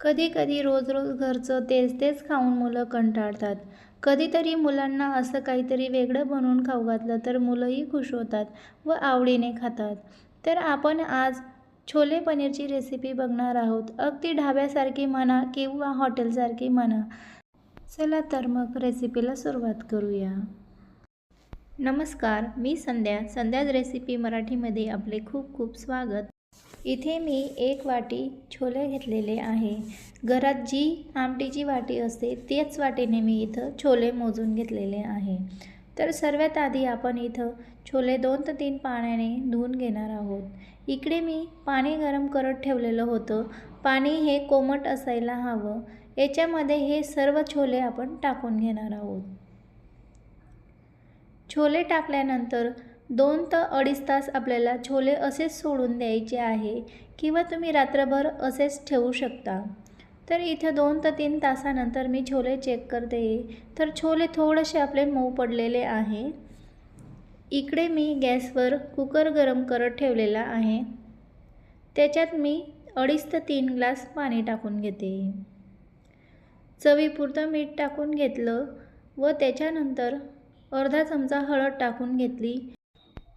कधी कधी रोज रोज घरचं तेच तेच खाऊन मुलं कंटाळतात. कधीतरी मुलांना असं काहीतरी वेगळं बनवून खाऊ घातलं तर मुलंही खुश होतात व आवडीने खातात. तर आपण आज छोले पनीरची रेसिपी बघणार आहोत. अगदी ढाब्यासारखी म्हणा किंवा हॉटेलसारखी म्हणा. चला तर मग रेसिपीला सुरुवात करूया. नमस्कार मी संध्या. संध्याज रेसिपी मराठीमध्ये आपले खूप खूप स्वागत. इथे मी एक वाटी छोले घेतलेले आहे. घरात जी आमटीची वाटी असते त्याच वाटीने मी इथं छोले मोजून घेतलेले आहे. तर सर्वात आधी आपण इथं छोले दोन ते तीन पाण्याने धुवून घेणार आहोत. इकडे मी पाणी गरम करत ठेवलेलं होतं. पाणी हे कोमट असायला हवं. याच्यामध्ये हे सर्व छोले आपण टाकून घेणार आहोत. छोले टाकल्यानंतर दोन ते अडीच तास आपल्याला छोले असेच सोडून द्यायचे आहे किंवा तुम्ही रात्रभर असेच ठेवू शकता. तर इथं दोन ते तीन तासानंतर मी छोले चेक करते. तर छोले थोडेसे आपले मऊ पडलेले आहे. इकडे मी गॅसवर कुकर गरम करत ठेवलेला आहे. त्याच्यात मी अडीच ते तीन ग्लास पाणी टाकून घेते. चवीपुरतं मीठ टाकून घेतलं व त्याच्यानंतर अर्धा चमचा हळद टाकून घेतली.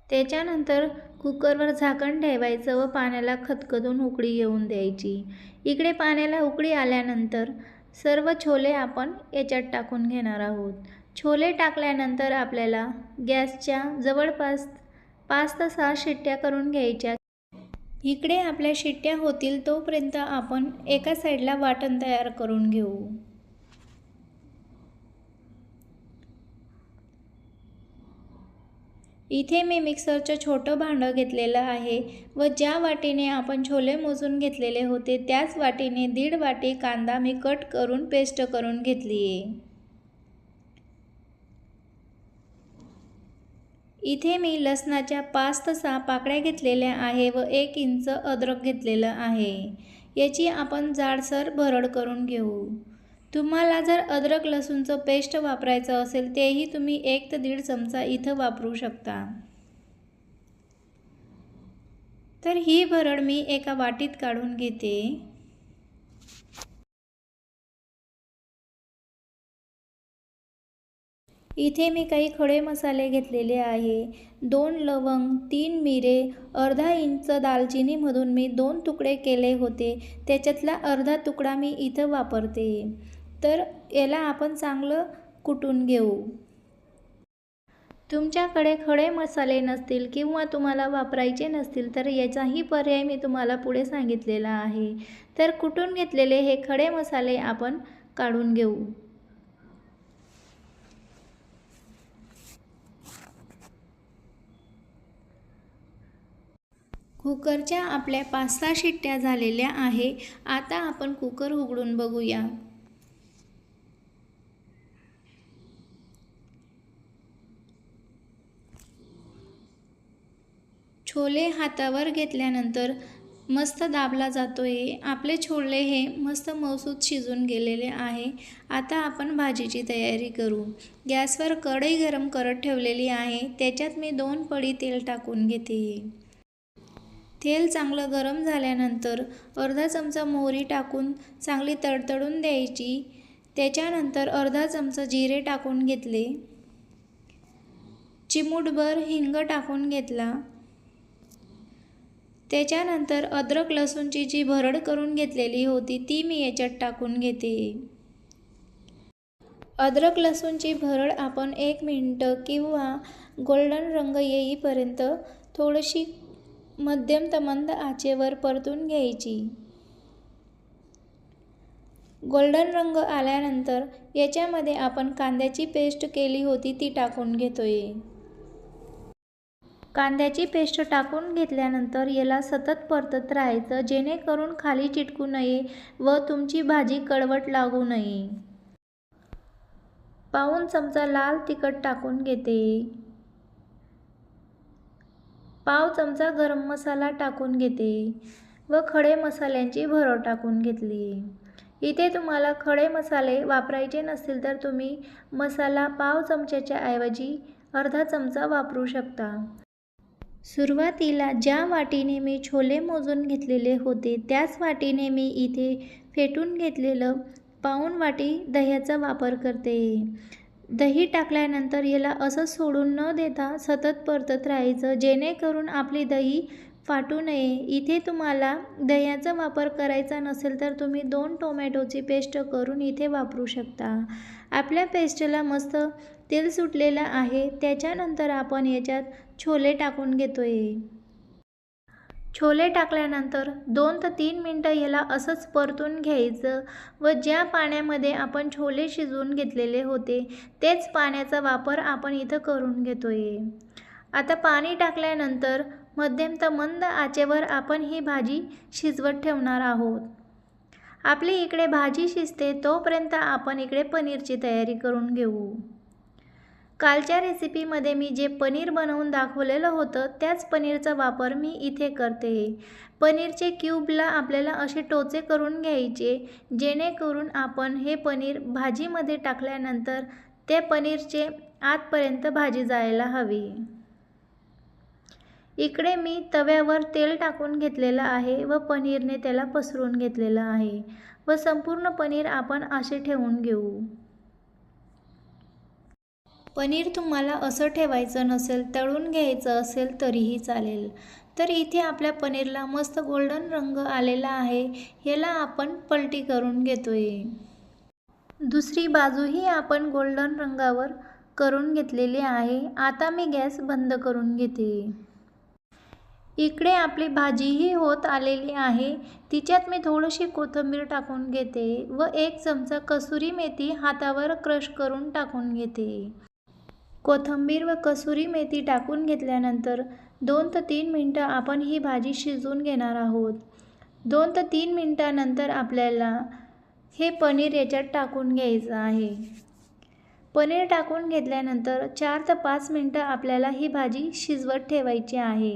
त्याच्यानंतर कुकरवर झाकण ठेवायचं व पाण्याला खतखतून उकळी येऊन द्यायची. इकडे पाण्याला उकळी आल्यानंतर सर्व छोले आपण याच्यात टाकून घेणार आहोत. छोले टाकल्यानंतर आपल्याला गॅसच्या जवळपास पाच ते सहा शिट्ट्या करून घ्यायच्या. इकडे आपल्या शिट्ट्या होतील तोपर्यंत आपण एका साईडला वाटण तयार करून घेऊ. इथे मी मिक्सरचं छोटं भांडं घेतलेलं आहे व ज्या वाटीने आपण छोले मोजून घेतलेले होते त्याच वाटीने दीड वाटी कांदा मी कट करून पेस्ट करून घेतली आहे इथे मी लसणाच्या पाच ते सहा पाकळ्या घेतलेल्या आहे व एक इंच अद्रक घेतलेलं आहे. याची आपण जाडसर भरड करून घेऊ. तुम्हाला जर अद्रक लसूणचं पेस्ट वापरायचं असेल तेही तुम्ही एक ते दीड चमचा इथं वापरू शकता. तर ही भरड मी एका वाटीत काढून घेते. इथे मी काही खडे मसाले घेतलेले आहे. दोन लवंग तीन मिरे अर्धा इंच दालचिनीमधून मी दोन तुकडे केले होते. त्याच्यातला अर्धा तुकडा मी इथं वापरते. तर याला आपण चांगलं कुटून घेऊ. तुमच्याकडे खडे मसाले नसतील किंवा तुम्हाला वापरायचे नसतील तर याचाही पर्याय मी तुम्हाला पुढे सांगितलेला आहे. तर कुटून घेतलेले हे खडे मसाले आपण काढून घेऊ. कुकरच्या आपल्या पाच सहा शिट्ट्या झालेल्या आहे. आता आपण कुकर उघडून बघूया. छोले हातावर घेतल्यानंतर मस्त दाबला जातो आहे आपले छोले हे मस्त मौसूद शिजून गेलेले आहे. आता आपण भाजीची तयारी करू. गॅसवर कढई गरम करत ठेवलेली आहे. त्याच्यात मी दोन पडी तेल टाकून घेते. तेल चांगलं गरम झाल्यानंतर अर्धा चमचा मोहरी टाकून चांगली तडतडून द्यायची. त्याच्यानंतर अर्धा चमचा जिरे टाकून घेतले. चिमूटभर हिंग टाकून घेतला. त्याच्यानंतर अद्रक लसूणची जी भरड करून घेतलेली होती ती मी याच्यात टाकून घेते. अद्रक लसूणची भरड आपण एक मिनटं किंवा गोल्डन रंग येईपर्यंत थोडीशी मध्यम तमंद मंद आचेवर परतून घ्यायची. गोल्डन रंग आल्यानंतर याच्यामध्ये आपण कांद्याची पेस्ट केली होती ती टाकून घेतोय. कांद्याची पेस्ट टाकून घेतल्यानंतर याला सतत परतत राहायचं जेणेकरून खाली चिटकू नये व तुमची भाजी कडवट लागू नये. पाऊन चमचा लाल तिखट टाकून घेते. पाव चमचा गरम मसाला टाकून घेते व खडे मसाल्यांची भरव टाकून घेतली. इथे तुम्हाला खडे मसाले वापरायचे नसतील तर तुम्ही मसाला पाव चमच्याच्या ऐवजी अर्धा चमचा वापरू शकता. सुरुवातीला ज्या वाटीने मी छोले मोजून घेतलेले होते त्याच वाटीने मी इथे फेटून घेतलेलं पाऊण वाटी दह्याचा वापर करते. दही टाकल्यानंतर याला असं सोडून न देता सतत परतत राहायचं जेणेकरून आपली दही फाटू नये. इथे तुम्हाला दह्याचा वापर करायचा नसेल तर तुम्ही दोन टोमॅटोची पेस्ट करून इथे वापरू शकता. आपल्या पेस्टला मस्त तेल सुटलेलं आहे. त्याच्यानंतर आपण याच्यात छोले टाकून घेतो आहे छोले टाकल्यानंतर दोन ते तीन मिनटं याला असंच परतून घ्यायचं व ज्या पाण्यामध्ये आपण छोले शिजवून घेतलेले होते तेच पाण्याचा वापर आपण इथं करून घेतो आहे आता पाणी टाकल्यानंतर मध्यम तर मंद आचेवर आपण ही भाजी शिजवत ठेवणार आहोत. आपली इकडे भाजी शिजते तोपर्यंत आपण इकडे पनीरची तयारी करून घेऊ. कालच्या रेसिपीमध्ये मी जे पनीर बनवून दाखवलेलं होतं त्याच पनीरचा वापर मी इथे करते. पनीरचे क्यूबला आपल्याला असे टोचे करून घ्यायचे जेणेकरून आपण हे पनीर भाजीमध्ये टाकल्यानंतर ते पनीरचे आतपर्यंत भाजी जायला हवी. इकडे मी तव्यावर तेल टाकून घेतलेलं आहे व पनीरने त्याला पसरून घेतलेलं आहे व संपूर्ण पनीर आपण असे ठेवून घेऊ. पनीर तुम्हाला असं ठेवायचं नसेल तळून घ्यायचं असेल तरीही चालेल. तर इथे आपल्या पनीरला मस्त गोल्डन रंग आलेला आहे याला आपण पलटी करून घेतोय. दुसरी बाजूही आपण गोल्डन रंगावर करून घेतलेली आहे. आता मी गॅस बंद करून घेते. इकडे आपली भाजीही होत आलेली आहे. तिच्यात मी थोडीशी कोथिंबीर टाकून घेते व एक चमचा कसुरी मेथी हातावर क्रश करून टाकून घेते. कोथिंबीर व कसुरी मेथी टाकून घेतल्यानंतर दोन ते तीन मिनटं आपण ही भाजी शिजवून घेणार आहोत. दोन ते तीन मिनटानंतर आपल्याला हे पनीर याच्यात टाकून घ्यायचं आहे. पनीर टाकून घेतल्यानंतर चार ते पाच मिनटं आपल्याला ही भाजी शिजवत ठेवायची आहे.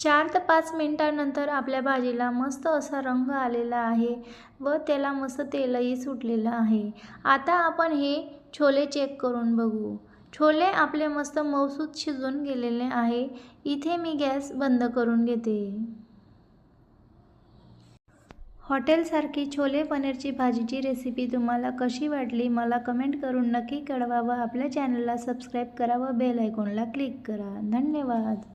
चार ते पाच मिनटानंतर आपल्या भाजीला मस्त असा रंग आलेला आहे व त्याला मस्त तेलही सुटलेलं आहे. आता आपण हे छोले चेक करून बघू. छोले आपले मस्त मौसूद शिजून गेलेले आहे. इथे मी गॅस बंद करून घेते. हॉटेलसारखी छोले पनीरची भाजीची रेसिपी तुम्हाला कशी वाटली मला कमेंट करून नक्की कळवा व आपल्या चॅनलला सबस्क्राईब करा व बेल आयकॉनला क्लिक करा. धन्यवाद.